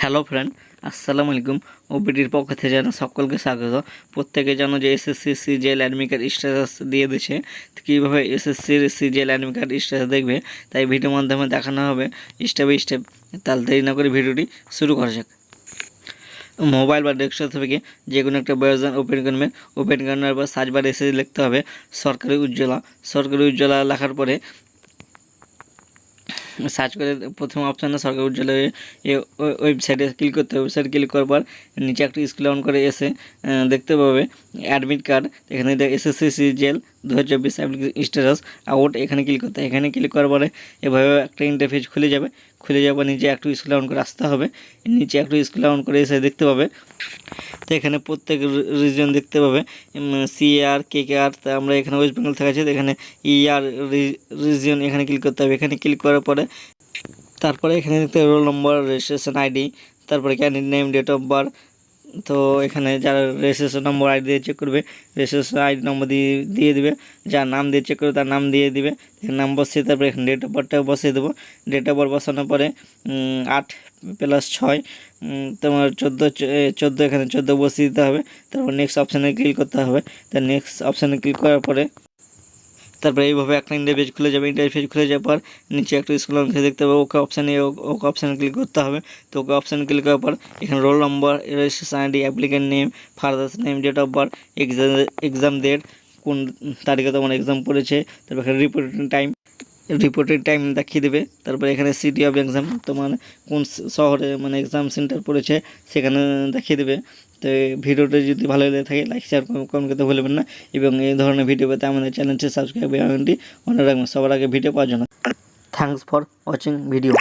Hello friend আসসালামু আলাইকুম ওবিটির পক্ষ থেকে জানা সকলকে স্বাগত। প্রত্যেকে জানো যে SSC CGL admit card status দিয়ে দিচ্ছে তো কীভাবে এসএসসির সিজিএল অ্যাডমি কার্ড স্ট্যাটাস দেখবে, তাই ভিডিওর মাধ্যমে দেখানো হবে। স্টেপ বাই স্টেপ তাহলে দেরি না করে ভিডিওটি শুরু করা যাক। মোবাইল বা ডেস্কটপ থেকে যে কোনো একটা ব্রাউজার ওপেন করবেন ওপেন করার পর সার্চ বারে এসে লিখতে হবে, সরকারি উজ্জ্বলা। সরকারি উজ্জ্বলা লেখার পরে সার্চ করে প্রথম অপশানে সরকারি উজ্জ্বলের ওয়েবসাইটে ক্লিক করতে হবে। ওয়েবসাইট ক্লিক করার পর নিচে একটু স্কুল অন করে এসে দেখতে পাবে অ্যাডমিট কার্ড এখানে এসএসসি সিজিএল দু হাজার চব্বিশ স্ট্যাটাস আউট এখানে ক্লিক করতে। এখানে ক্লিক করার পরে এভাবে একটা ইন্টারফেস খুলে যাবে। খুলে যাবে, নিচে একটু স্ক্রল অন করে আসতে হবে। নিচে একটু স্ক্রল অন করে এসে দেখতে পাবে। তো এখানে প্রত্যেক রিজন দেখতে পাবে। সি আর কে কে আর তা আমরা এখানে ওয়েস্ট বেঙ্গল থেকে আছি, তো এখানে ই আর রিজন এখানে ক্লিক করতে হবে। এখানে ক্লিক করার পরে তারপরে এখানে দেখতে রোল নম্বর রেজিস্ট্রেশন আইডি তারপরে candidate name date of birth তো এখানে যারা রেজিস্ট্রেশন নম্বর আইডি দিয়ে চেক করবে রেজিস্ট্রেশন আইডি নম্বর দিয়ে দিয়ে দিবে, যার নাম দিয়ে চেক করবে তার নাম দিয়ে দিবে নাম বসিয়ে তারপরে এখানে ডেট অফ বার্থটা বসিয়ে দেবো। ডেট অফ বার্থ বসানোর পরে আট প্লাস ছয় তোমার চোদ্দ চোদ্দ এখানে চোদ্দ বসিয়ে দিতে হবে, তারপর নেক্সট অপশানে ক্লিক করতে হবে। তার নেক্সট অপশানে ক্লিক করার পরে তারপরে এইভাবে একটা ইন্টারফেস খুলে যাবে ইন্টারফেস খুলে যাওয়ার পর নিচে একটা স্কুল অংশে দেখতে পাবে, ওকে অপশানে ওকে অপশানে ক্লিক করতে হবে। তো ওকে অপশানে ক্লিক করার পর এখানে roll number registration ID applicant name father's name date of birth exam exam date কোন তারিখে তোমার এক্সাম পড়েছে, তারপর এখানে রিপোর্টিং টাইম রিপোর্টের টাইম দেখিয়ে দেবে। তারপরে এখানে সিটি অফ এক্সাম তোমার কোন শহরে মানে এক্সাম সেন্টার পড়েছে সেখানে দেখিয়ে দেবে। তো ভিডিওটা যদি ভালো লেগে থাকে লাইক শেয়ার কমেন্ট করতে ভুলবেন না। এবং এই ধরনের ভিডিও পেতে আমাদের চ্যানেলটি সাবস্ক্রাইব এমনটি মনে রাখবেন। সবার আগে ভিডিও পাওয়ার জন্য। Thanks for watching video